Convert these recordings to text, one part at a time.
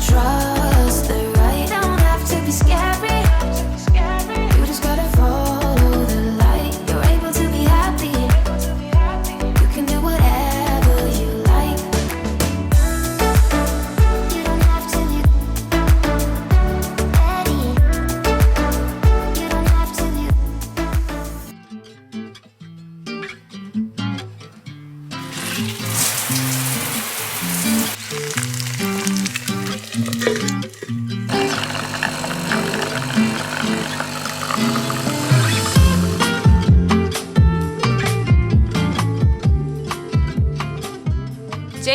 try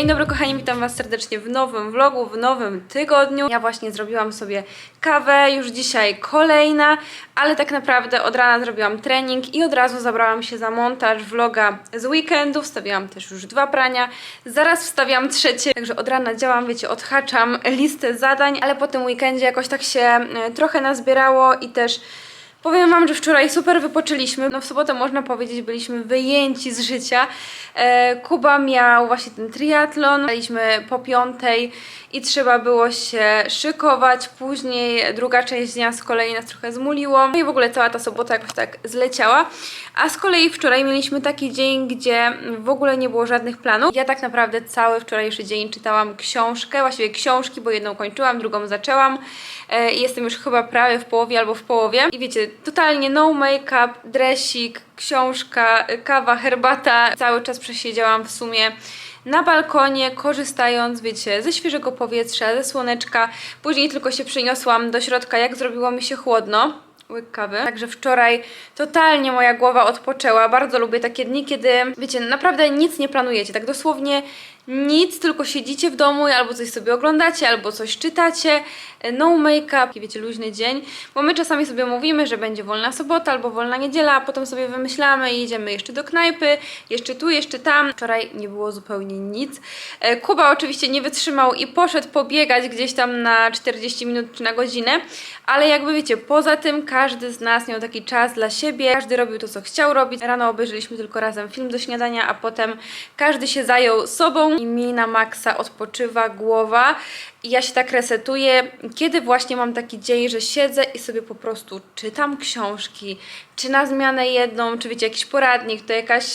Dzień dobry kochani, witam Was serdecznie w nowym vlogu, w nowym tygodniu. Ja właśnie zrobiłam sobie kawę, już dzisiaj kolejna, ale tak naprawdę od rana zrobiłam trening i od razu zabrałam się za montaż vloga z weekendu. Wstawiłam też już dwa prania, zaraz wstawiam trzecie, także od rana działam, wiecie, odhaczam listę zadań, ale po tym weekendzie jakoś tak się e, trochę nazbierało i też Powiem Wam, że wczoraj super wypoczęliśmy. No w sobotę można powiedzieć, byliśmy wyjęci z życia. E, Kuba miał właśnie ten triatlon. Byliśmy po piątej i trzeba było się szykować. Później druga część dnia z kolei nas trochę zmuliło. No i w ogóle cała ta sobota jakoś tak zleciała. A z kolei wczoraj mieliśmy taki dzień, gdzie w ogóle nie było żadnych planów. Ja tak naprawdę cały wczorajszy dzień czytałam książkę, właściwie książki, bo jedną kończyłam, drugą zaczęłam. E, jestem już chyba prawie w połowie albo w połowie. I wiecie, totalnie no make-up, dresik, książka, kawa, herbata. Cały czas przesiedziałam w sumie na balkonie, korzystając, wiecie, ze świeżego powietrza, ze słoneczka. Później tylko się przyniosłam do środka, jak zrobiło mi się chłodno. Łyk kawy. Także wczoraj totalnie moja głowa odpoczęła. Bardzo lubię takie dni, kiedy, wiecie, naprawdę nic nie planujecie. Tak dosłownie nic, tylko siedzicie w domu albo coś sobie oglądacie, albo coś czytacie. No make-up, wiecie, luźny dzień. Bo my czasami sobie mówimy, że będzie wolna sobota albo wolna niedziela, a potem sobie wymyślamy i idziemy jeszcze do knajpy, jeszcze tu, jeszcze tam. Wczoraj nie było zupełnie nic. E, Kuba oczywiście nie wytrzymał i poszedł pobiegać gdzieś tam na 40 minut czy na godzinę, ale jakby wiecie, poza tym każdy z nas miał taki czas dla siebie, każdy robił to, co chciał robić. Rano obejrzeliśmy tylko razem film do śniadania, a potem każdy się zajął sobą i mi na maksa odpoczywa głowa i ja się tak resetuję, kiedy właśnie mam taki dzień, że siedzę i sobie po prostu czytam książki, czy na zmianę jedną, czy wiecie, jakiś poradnik, to jakaś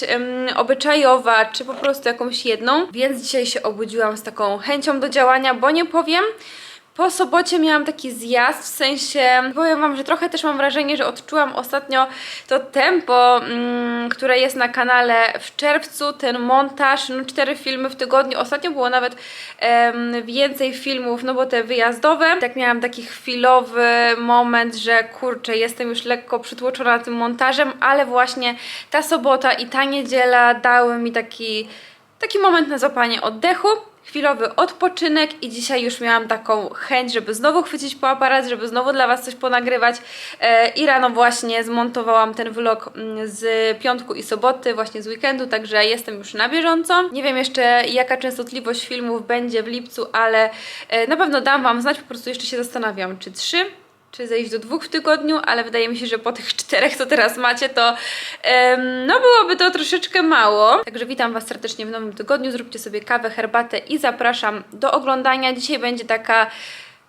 obyczajowa, czy po prostu jakąś jedną. Więc dzisiaj się obudziłam z taką chęcią do działania, bo nie powiem, po sobocie miałam taki zjazd, w sensie powiem Wam, że trochę też mam wrażenie, że odczułam ostatnio to tempo, mm, które jest na kanale w czerwcu, ten montaż, no cztery filmy w tygodniu, ostatnio było nawet em, więcej filmów, no bo te wyjazdowe, tak miałam taki chwilowy moment, że kurczę, jestem już lekko przytłoczona tym montażem, ale właśnie ta sobota i ta niedziela dały mi taki taki moment na złapanie oddechu, chwilowy odpoczynek i dzisiaj już miałam taką chęć, żeby znowu chwycić po aparat, żeby znowu dla Was coś ponagrywać e, i rano właśnie zmontowałam ten vlog mm, z piątku i soboty, właśnie z weekendu, także jestem już na bieżąco. Nie wiem jeszcze jaka częstotliwość filmów będzie w lipcu, ale e, na pewno dam Wam znać, po prostu jeszcze się zastanawiam, czy trzy czy zejść do dwóch w tygodniu, ale wydaje mi się, że po tych czterech, co teraz macie, to no byłoby to troszeczkę mało. Także witam Was serdecznie w nowym tygodniu. Zróbcie sobie kawę, herbatę i zapraszam do oglądania. Dzisiaj będzie taka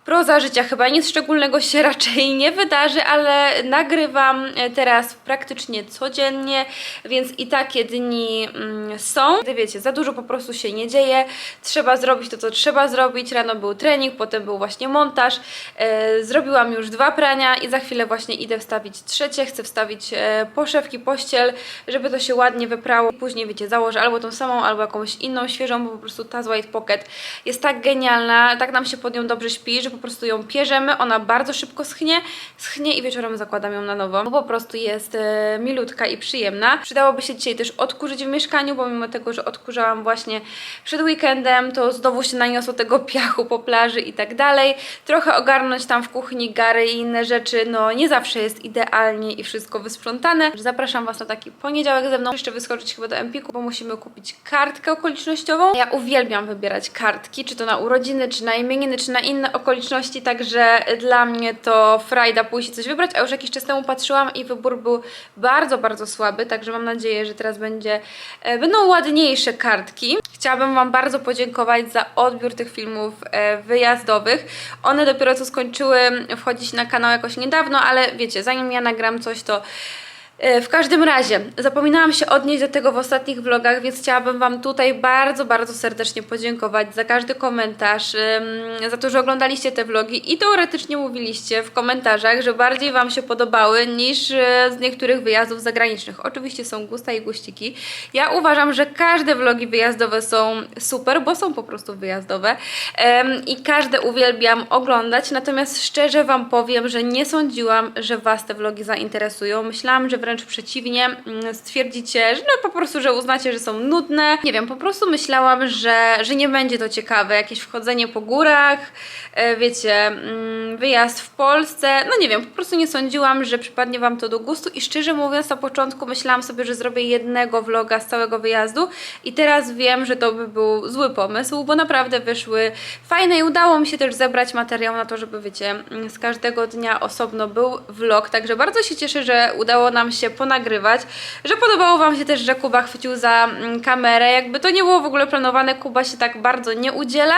proza życia. Chyba nic szczególnego się raczej nie wydarzy, ale nagrywam e, teraz praktycznie codziennie, więc i takie dni mm, są. Gdy wiecie, za dużo po prostu się nie dzieje. Trzeba zrobić to, co trzeba zrobić. Rano był trening, potem był właśnie montaż. E, zrobiłam już dwa prania i za chwilę właśnie idę wstawić trzecie. Chcę wstawić e, poszewki, pościel, żeby to się ładnie wyprało. Później, wiecie, założę albo tą samą, albo jakąś inną, świeżą, bo po prostu ta z White Pocket jest tak genialna, tak nam się pod nią dobrze śpi, że po prostu ją pierzemy, ona bardzo szybko schnie, schnie i wieczorem zakładam ją na nowo, bo po prostu jest e, milutka i przyjemna. Przydałoby się dzisiaj też odkurzyć w mieszkaniu, bo mimo tego, że odkurzałam właśnie przed weekendem, to znowu się naniosło tego piachu po plaży i tak dalej. Trochę ogarnąć tam w kuchni gary i inne rzeczy, no nie zawsze jest idealnie i wszystko wysprzątane. Zapraszam Was na taki poniedziałek ze mną. Jeszcze wyskoczyć chyba do Empiku, bo musimy kupić kartkę okolicznościową. Ja uwielbiam wybierać kartki, czy to na urodziny, czy na imieniny, czy na inne okoliczności okoliczności, także dla mnie to frajda pójść coś wybrać, a już jakiś czas temu patrzyłam i wybór był bardzo, bardzo słaby, także mam nadzieję, że teraz będzie, e, będą ładniejsze kartki. Chciałabym Wam bardzo podziękować za odbiór tych filmów e, wyjazdowych. One dopiero co skończyły wchodzić na kanał jakoś niedawno, ale wiecie, zanim ja nagram coś, to W każdym razie, zapominałam się odnieść do tego w ostatnich vlogach, więc chciałabym Wam tutaj bardzo, bardzo serdecznie podziękować za każdy komentarz, za to, że oglądaliście te vlogi i teoretycznie mówiliście w komentarzach, że bardziej Wam się podobały niż e, z niektórych wyjazdów zagranicznych. Oczywiście są gusta i guściki. Ja uważam, że każde vlogi wyjazdowe są super, bo są po prostu wyjazdowe i każde uwielbiam oglądać, natomiast szczerze Wam powiem, że nie sądziłam, że Was te vlogi zainteresują. Myślałam, że wręcz przeciwnie, mm, stwierdzicie, że no po prostu, że uznacie, że są nudne. Nie wiem, po prostu myślałam, że, że nie będzie to ciekawe. Jakieś wchodzenie po górach, e, wiecie, mm, wyjazd w Polsce. No nie wiem, po prostu nie sądziłam, że przypadnie Wam to do gustu i szczerze mówiąc na początku myślałam sobie, że zrobię jednego vloga z całego wyjazdu i teraz wiem, że to by był zły pomysł, bo naprawdę wyszły fajne i udało mi się też zebrać materiał na to, żeby wiecie, mm, z każdego dnia osobno był vlog, także bardzo się cieszę, że udało nam się ponagrywać, że podobało Wam się też, że Kuba chwycił za mm, kamerę, jakby to nie było w ogóle planowane, Kuba się tak bardzo nie udziela,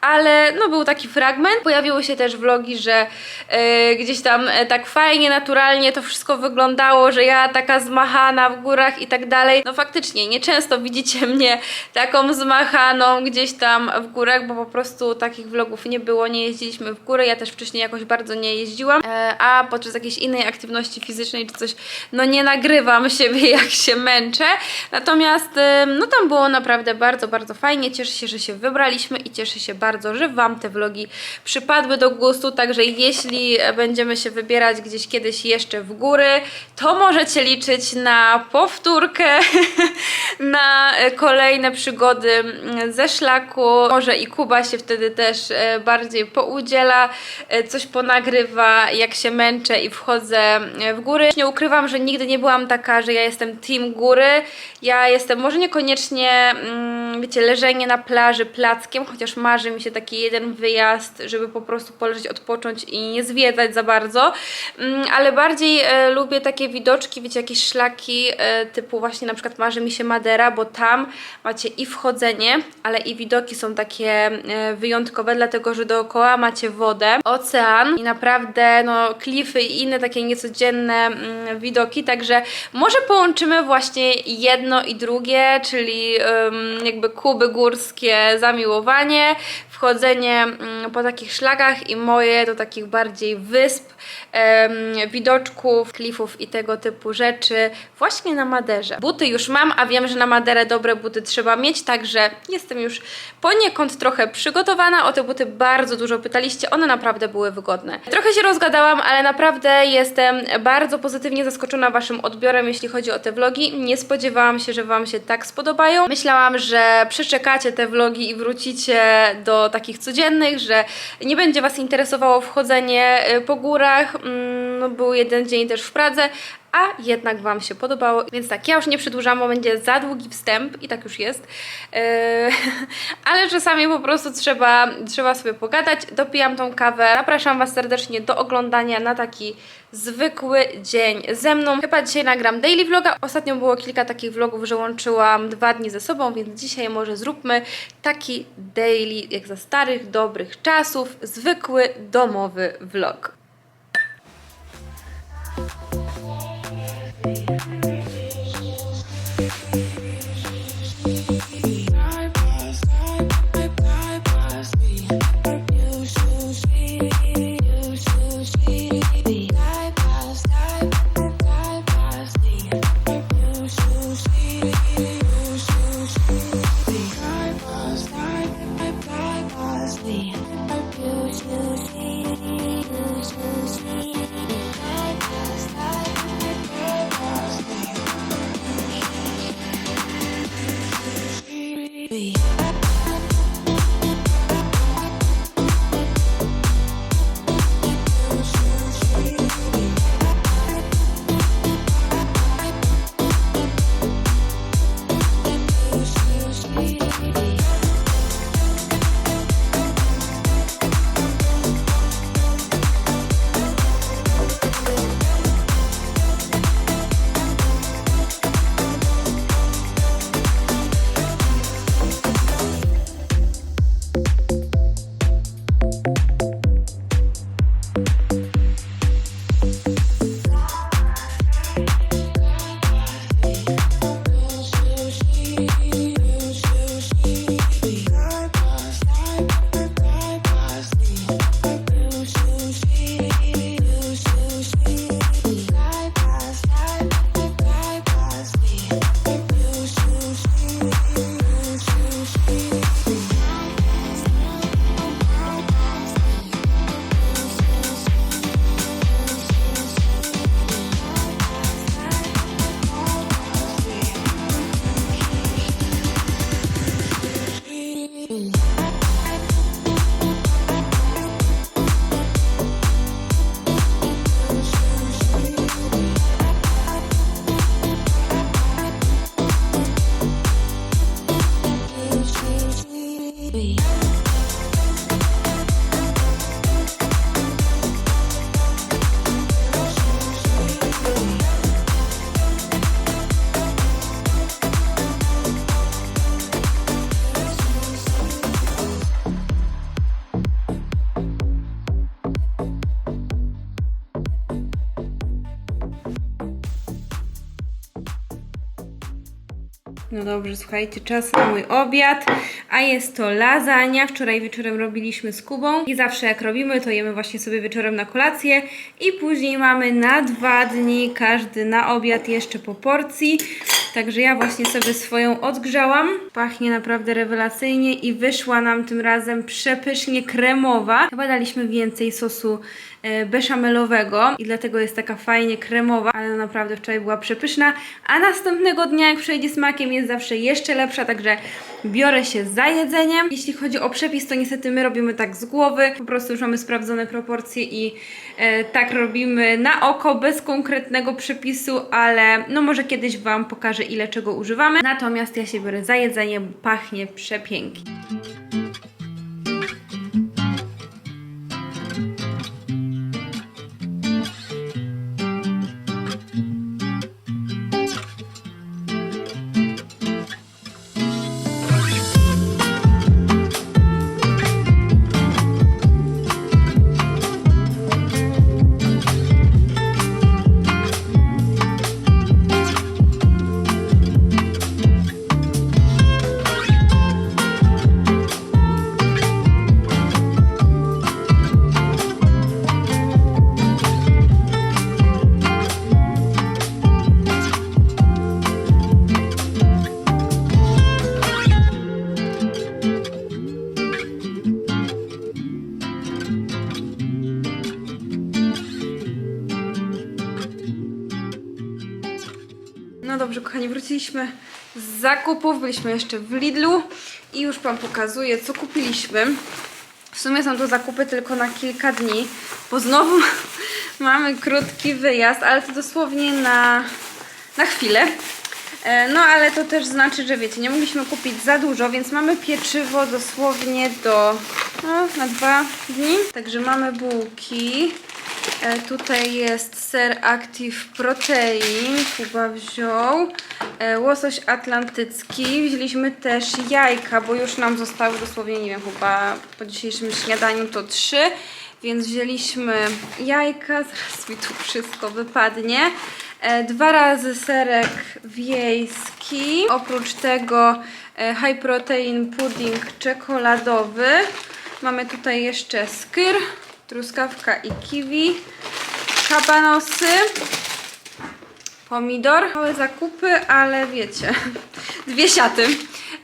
ale no był taki fragment, pojawiły się też vlogi, że e, gdzieś tam e, tak fajnie, naturalnie to wszystko wyglądało, że ja taka zmachana w górach i tak dalej, no faktycznie, nieczęsto widzicie mnie taką zmachaną gdzieś tam w górach, bo po prostu takich vlogów nie było, nie jeździliśmy w górę, ja też wcześniej jakoś bardzo nie jeździłam, e, a podczas jakiejś innej aktywności fizycznej czy coś, no nie nagrywam siebie jak się męczę, natomiast no tam było naprawdę bardzo, bardzo fajnie, cieszę się, że się wybraliśmy i cieszę się bardzo, że Wam te vlogi przypadły do gustu, także jeśli będziemy się wybierać gdzieś kiedyś jeszcze w góry, to możecie liczyć na powtórkę, na e, kolejne przygody ze szlaku. Może i Kuba się wtedy też e, bardziej poudziela, e, coś ponagrywa, jak się męczę i wchodzę w góry. Nie ukrywam, że nigdy nie byłam taka, że ja jestem team góry. Ja jestem może niekoniecznie, mm, wiecie, leżenie na plaży plackiem, chociaż marzy mi się taki jeden wyjazd, żeby po prostu poleżeć, odpocząć i nie zwiedzać za bardzo, Mm, ale bardziej e, lubię takie widoczki, wiecie, jakieś szlaki e, typu właśnie na przykład marzy mi się Madera, bo tam macie i wchodzenie, ale i widoki są takie e, wyjątkowe, dlatego że dookoła macie wodę, ocean i naprawdę no klify i inne takie niecodzienne mm, także może połączymy właśnie jedno i drugie, czyli em, jakby kuby górskie, zamiłowanie, wchodzenie mm, po takich szlakach i moje do takich bardziej wysp, widoczków, klifów i tego typu rzeczy właśnie na Maderze. Buty już mam, a wiem, że na Maderę dobre buty trzeba mieć, także jestem już poniekąd trochę przygotowana. O te buty bardzo dużo pytaliście, one naprawdę były wygodne. Trochę się rozgadałam, ale naprawdę jestem bardzo pozytywnie zaskoczona Waszym odbiorem, jeśli chodzi o te vlogi. Nie spodziewałam się, że Wam się tak spodobają. Myślałam, że przeczekacie te vlogi i wrócicie do takich codziennych, że nie będzie Was interesowało wchodzenie y, po górach. Mm, No, był jeden dzień też w Pradze, a jednak Wam się podobało. Więc tak, ja już nie przedłużam, bo będzie za długi wstęp i tak już jest. Yy, ale czasami po prostu trzeba, trzeba sobie pogadać. Dopijam tą kawę. Zapraszam Was serdecznie do oglądania na taki zwykły dzień ze mną. Chyba dzisiaj nagram daily vloga. Ostatnio było kilka takich vlogów, że łączyłam dwa dni ze sobą, więc dzisiaj może zróbmy taki daily, jak za starych, dobrych czasów, zwykły domowy vlog. Dobrze, słuchajcie, czas na mój obiad, a jest to lasagna. Wczoraj wieczorem robiliśmy z Kubą i zawsze jak robimy, to jemy właśnie sobie wieczorem na kolację i później mamy na dwa dni każdy na obiad jeszcze po porcji. Także ja właśnie sobie swoją odgrzałam. Pachnie naprawdę rewelacyjnie i wyszła nam tym razem przepysznie kremowa. Chyba daliśmy więcej sosu beszamelowego i dlatego jest taka fajnie kremowa, ale naprawdę wczoraj była przepyszna, a następnego dnia jak przejdzie smakiem jest zawsze jeszcze lepsza, także biorę się za jedzeniem. Jeśli chodzi o przepis, to niestety my robimy tak z głowy, po prostu już mamy sprawdzone proporcje i e, tak robimy na oko, bez konkretnego przepisu, ale no może kiedyś Wam pokażę ile czego używamy. Natomiast ja się biorę za jedzenie, pachnie przepięknie. Dobrze, kochani, wróciliśmy z zakupów. Byliśmy jeszcze w Lidlu i już Wam pokazuję, co kupiliśmy. W sumie są to zakupy tylko na kilka dni, bo znowu mamy krótki wyjazd, ale to dosłownie na, na chwilę. E, No ale to też znaczy, że wiecie, nie mogliśmy kupić za dużo, więc mamy pieczywo dosłownie do no, na dwa dni. Także mamy bułki. E, tutaj jest ser Active Protein, Kuba wziął. E, łosoś atlantycki. Wzięliśmy też jajka, bo już nam zostały dosłownie, nie wiem, chyba po dzisiejszym śniadaniu to trzy. Więc wzięliśmy jajka, zaraz mi tu wszystko wypadnie. E, Dwa razy serek wiejski. Oprócz tego high protein pudding czekoladowy. Mamy tutaj jeszcze skyr, truskawka i kiwi, kabanosy, pomidor. Małe zakupy, ale wiecie, dwie siaty.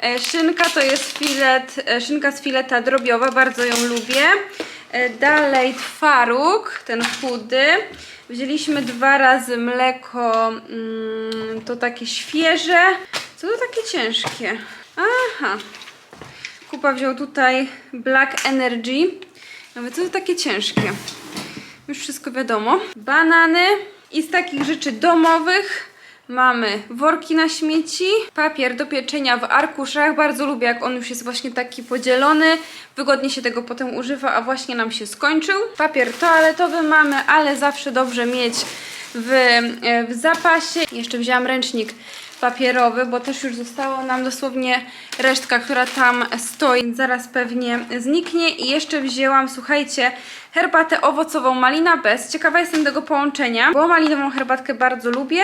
E, Szynka to jest filet, e, szynka z fileta drobiowa, bardzo ją lubię. E, Dalej twaróg, ten chudy. Wzięliśmy dwa razy mleko, mm, to takie świeże. Co to takie ciężkie? Aha. Kupa wziął tutaj Black Energy. Nawet co to takie ciężkie? Już wszystko wiadomo. Banany i z takich rzeczy domowych mamy worki na śmieci, papier do pieczenia w arkuszach. Bardzo lubię, jak on już jest właśnie taki podzielony. Wygodnie się tego potem używa, a właśnie nam się skończył. Papier toaletowy mamy, ale zawsze dobrze mieć w, e, w zapasie. Jeszcze wzięłam ręcznik papierowy, bo też już zostało nam dosłownie resztka, która tam stoi, zaraz pewnie zniknie. I jeszcze wzięłam, słuchajcie, herbatę owocową malina bez. Ciekawa jestem tego połączenia, bo malinową herbatkę bardzo lubię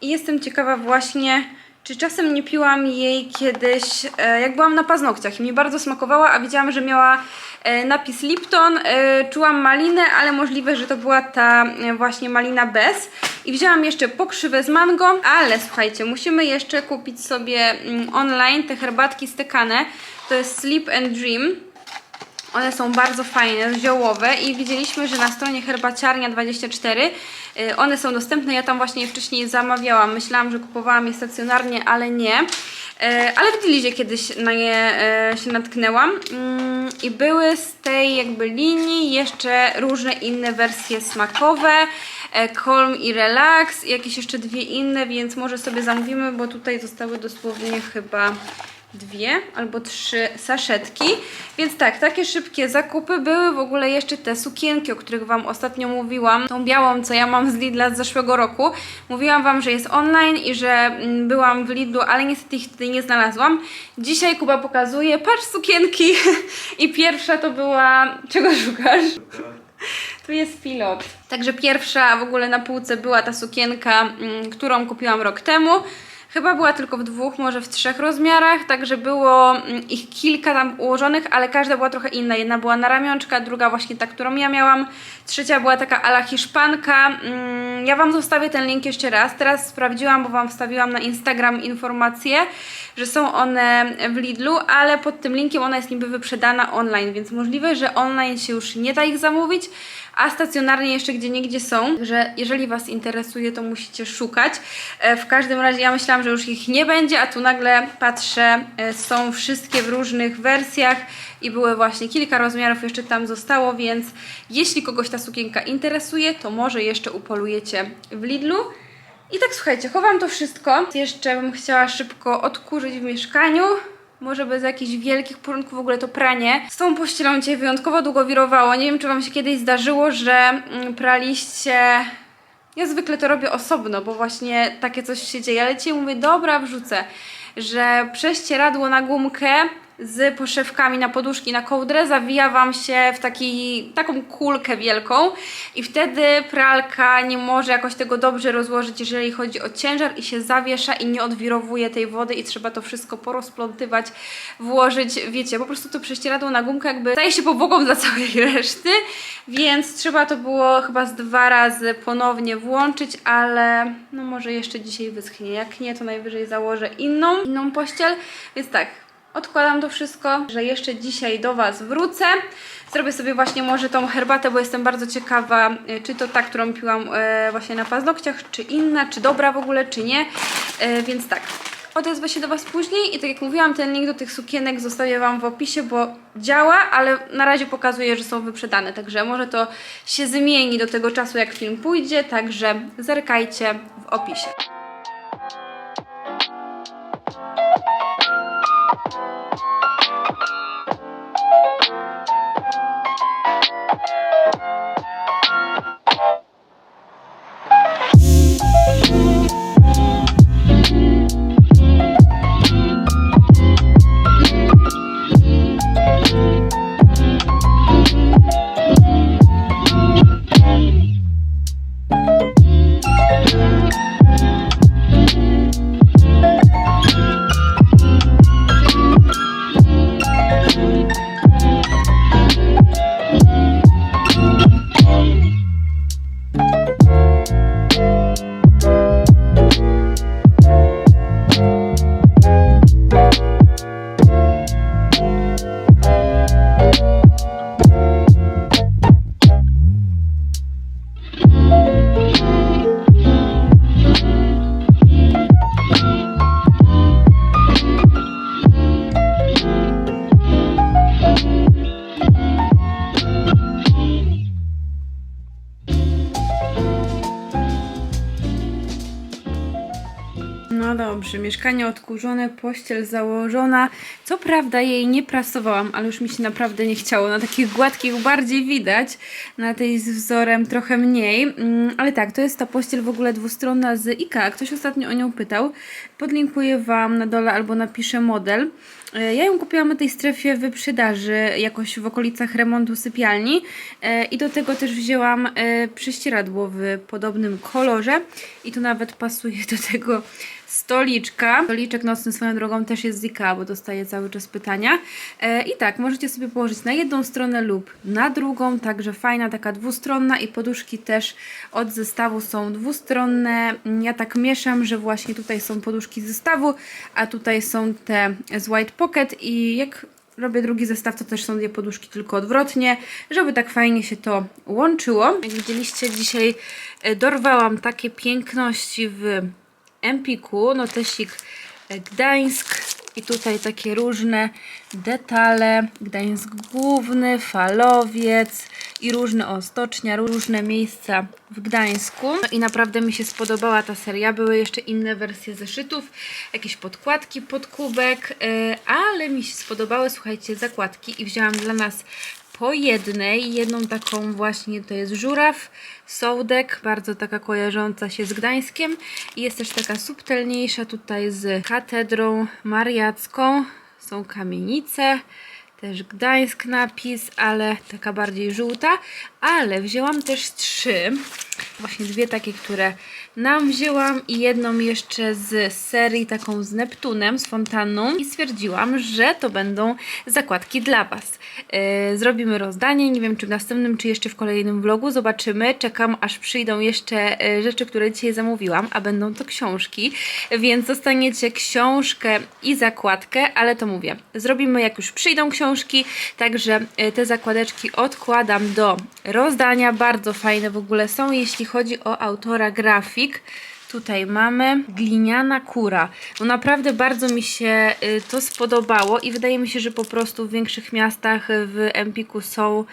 i jestem ciekawa właśnie, czy czasem nie piłam jej kiedyś, e, jak byłam na paznokciach i mi bardzo smakowała, a widziałam, że miała e, napis Lipton, e, czułam malinę, ale możliwe, że to była ta właśnie malina bez. I wzięłam jeszcze pokrzywę z mango, ale słuchajcie, musimy jeszcze kupić sobie mm, online te herbatki stykane. To jest Sleep and Dream. One są bardzo fajne, ziołowe i widzieliśmy, że na stronie herbaciarnia24 y, one są dostępne. Ja tam właśnie je wcześniej zamawiałam. Myślałam, że kupowałam je stacjonarnie, ale nie. Y, Ale w Lidlie kiedyś na nie y, się natknęłam Mm, i były z tej jakby linii jeszcze różne inne wersje smakowe. e, Calm i Relax, jakieś jeszcze dwie inne, więc może sobie zamówimy, bo tutaj zostały dosłownie chyba dwie albo trzy saszetki. Więc tak, takie szybkie zakupy. Były w ogóle jeszcze te sukienki, o których Wam ostatnio mówiłam. Tą białą, co ja mam z Lidla z zeszłego roku. Mówiłam Wam, że jest online i że mm, byłam w Lidlu, ale niestety ich tutaj nie znalazłam. Dzisiaj Kuba pokazuje, patrz sukienki. I pierwsza to była... Czego szukasz? Tu jest pilot. Także pierwsza w ogóle na półce była ta sukienka, mm, którą kupiłam rok temu. Chyba była tylko w dwóch, może w trzech rozmiarach, także było mm, ich kilka tam ułożonych, ale każda była trochę inna. Jedna była na ramionczka, druga właśnie ta, którą ja miałam, trzecia była taka ala hiszpanka. Mm, Ja Wam zostawię ten link jeszcze raz. Teraz sprawdziłam, bo Wam wstawiłam na Instagram informację, że są one w Lidlu, ale pod tym linkiem ona jest niby wyprzedana online, więc możliwe, że online się już nie da ich zamówić, a stacjonarnie jeszcze gdzie niegdzie są, że jeżeli Was interesuje, to musicie szukać. E, W każdym razie ja myślałam, że już ich nie będzie, a tu nagle patrzę, e, są wszystkie w różnych wersjach i były właśnie kilka rozmiarów jeszcze tam zostało, więc jeśli kogoś ta sukienka interesuje, to może jeszcze upolujecie w Lidlu. I tak słuchajcie, chowam to wszystko. Jeszcze bym chciała szybko odkurzyć w mieszkaniu. Może bez jakichś wielkich porządków w ogóle to pranie. Z tą pościelą dzisiaj wyjątkowo długo wirowało. Nie wiem, czy Wam się kiedyś zdarzyło, że mm, praliście... Ja zwykle to robię osobno, bo właśnie takie coś się dzieje, ale dzisiaj mówię, dobra, wrzucę, że prześcieradło na gumkę z poszewkami na poduszki, na kołdrę zawija Wam się w taki, taką kulkę wielką i wtedy pralka nie może jakoś tego dobrze rozłożyć, jeżeli chodzi o ciężar i się zawiesza i nie odwirowuje tej wody i trzeba to wszystko porozplątywać, włożyć, wiecie, po prostu to prześcieradło na gumkę jakby staje się powłogą dla całej reszty, więc trzeba to było chyba z dwa razy ponownie włączyć, ale no może jeszcze dzisiaj wyschnie, jak nie to najwyżej założę inną, inną pościel, więc tak, Odkładam to wszystko, że jeszcze dzisiaj do Was wrócę. Zrobię sobie właśnie może tą herbatę, bo jestem bardzo ciekawa, y, czy to ta, którą piłam e, właśnie na paznokciach, czy inna, czy dobra w ogóle, czy nie. E, Więc tak, odezwę się do Was później i tak jak mówiłam, ten link do tych sukienek zostawię Wam w opisie, bo działa, ale na razie pokazuje, że są wyprzedane, także może to się zmieni do tego czasu, jak film pójdzie, także zerkajcie w opisie. Mieszkanie odkurzone, pościel założona. Co prawda jej nie prasowałam, ale już mi się naprawdę nie chciało. Na takich gładkich bardziej widać, na tej z wzorem trochę mniej. Mm, Ale tak, to jest ta pościel w ogóle dwustronna z IKEA. Ktoś ostatnio o nią pytał. Podlinkuję Wam na dole albo napiszę model. E, Ja ją kupiłam na tej strefie wyprzedaży, jakoś w okolicach remontu sypialni E, i do tego też wzięłam e, prześcieradło w podobnym kolorze i tu nawet pasuje do tego stoliczka. Stoliczek nocny swoją drogą też jest z IKEA, bo dostaję cały czas pytania. E, I tak, możecie sobie położyć na jedną stronę lub na drugą, także fajna, taka dwustronna i poduszki też od zestawu są dwustronne. Ja tak mieszam, że właśnie tutaj są poduszki z zestawu, a tutaj są te z White Pocket i jak robię drugi zestaw, to też są dwie poduszki, tylko odwrotnie, żeby tak fajnie się to łączyło. Jak widzieliście, dzisiaj e, dorwałam takie piękności w Empiku, notesik e, Gdańsk i tutaj takie różne detale. Gdańsk główny, falowiec i różne, o stocznia, różne miejsca w Gdańsku. No i naprawdę mi się spodobała ta seria. Były jeszcze inne wersje zeszytów, jakieś podkładki pod kubek, e, ale mi się spodobały, słuchajcie, zakładki i wzięłam dla nas po jednej, jedną taką właśnie to jest żuraw, sołdek, bardzo taka kojarząca się z Gdańskiem. I jest też taka subtelniejsza tutaj z katedrą mariacką, są kamienice, też Gdańsk napis, ale taka bardziej żółta, ale wzięłam też trzy. Właśnie dwie takie, które nam wzięłam i jedną jeszcze z serii taką z Neptunem, z fontanną i stwierdziłam, że to będą zakładki dla Was. Yy, zrobimy rozdanie, nie wiem czy w następnym, czy jeszcze w kolejnym vlogu, zobaczymy. Czekam aż przyjdą jeszcze yy, rzeczy, które dzisiaj zamówiłam, a będą to książki, więc dostaniecie książkę i zakładkę, ale to mówię, zrobimy jak już przyjdą książki, także yy, te zakładeczki odkładam do rozdania, bardzo fajne w ogóle są, jeśli chodzi o autora grafik. Tutaj mamy gliniana kura. No naprawdę bardzo mi się y, to spodobało i wydaje mi się, że po prostu w większych miastach y, w Empiku są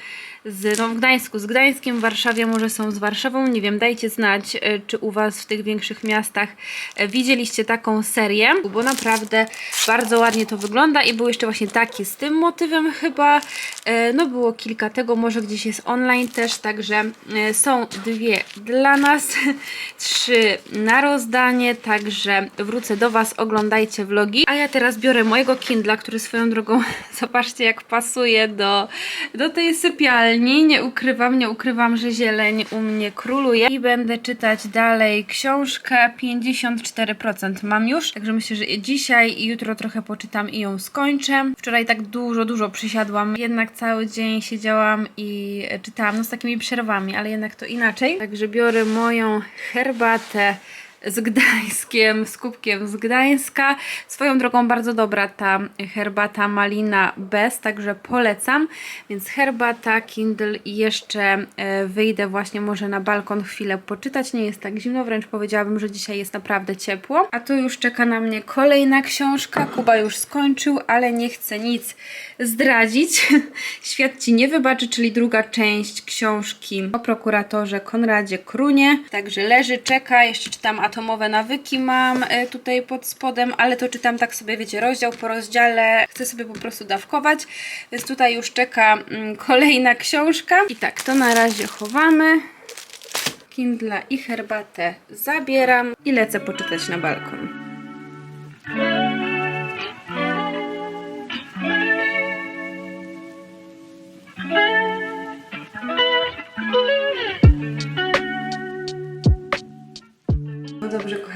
z, no w Gdańsku. Z Gdańskiem, w Warszawie może są z Warszawą, nie wiem, dajcie znać, y, czy u Was w tych większych miastach y, widzieliście taką serię, bo naprawdę bardzo ładnie to wygląda i był jeszcze właśnie taki z tym motywem chyba, Y, no było kilka tego, może gdzieś jest online też, także są dwie dla nas, trzy na rozdanie, także wrócę do Was, oglądajcie vlogi, a ja teraz biorę mojego Kindla, który swoją drogą, zobaczcie jak pasuje do, do tej sypialni, nie ukrywam, nie ukrywam, że zieleń u mnie króluje. I będę czytać dalej książkę, 54% mam już, także myślę, że dzisiaj i jutro trochę poczytam i ją skończę. Wczoraj tak dużo, dużo przysiadłam, jednak cały dzień siedziałam i czytałam, no z takimi przerwami, ale jednak to inaczej. Także biorę moją herbatę z Gdańskiem, z kubkiem z Gdańska. Swoją drogą bardzo dobra ta herbata malina bez, także polecam. Więc herbata, Kindle i jeszcze e, wyjdę właśnie może na balkon chwilę poczytać. Nie jest tak zimno, wręcz powiedziałabym, że dzisiaj jest naprawdę ciepło. A tu już czeka na mnie kolejna książka. Kuba już skończył, ale nie chce nic zdradzić. Świat Ci nie wybaczy, czyli druga część książki o prokuratorze Konradzie Krunie. Także leży, czeka. Jeszcze czytam Atomowe nawyki mam e, tutaj pod spodem, ale to czytam tak sobie, wiecie, rozdział po rozdziale. Chcę sobie po prostu dawkować, więc tutaj już czeka mm, kolejna książka. I tak, to na razie chowamy. Kindla i herbatę zabieram i lecę poczytać na balkon.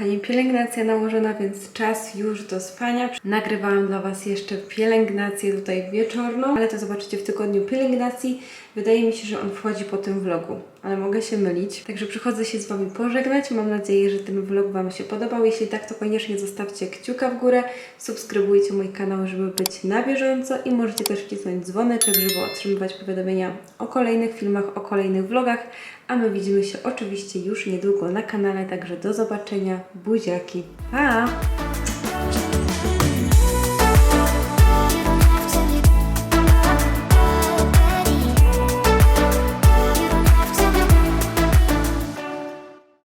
Kochani, pielęgnacja nałożona, więc czas już do spania. Nagrywałam dla Was jeszcze pielęgnację tutaj wieczorną, ale to zobaczycie w tygodniu pielęgnacji. Wydaje mi się, że on wchodzi po tym vlogu, ale mogę się mylić. Także przychodzę się z Wami pożegnać. Mam nadzieję, że ten vlog Wam się podobał. Jeśli tak, to koniecznie zostawcie kciuka w górę, subskrybujcie mój kanał, żeby być na bieżąco i możecie też wcisnąć dzwoneczek, żeby otrzymywać powiadomienia o kolejnych filmach, o kolejnych vlogach. A my widzimy się oczywiście już niedługo na kanale, także do zobaczenia. Buziaki. Pa!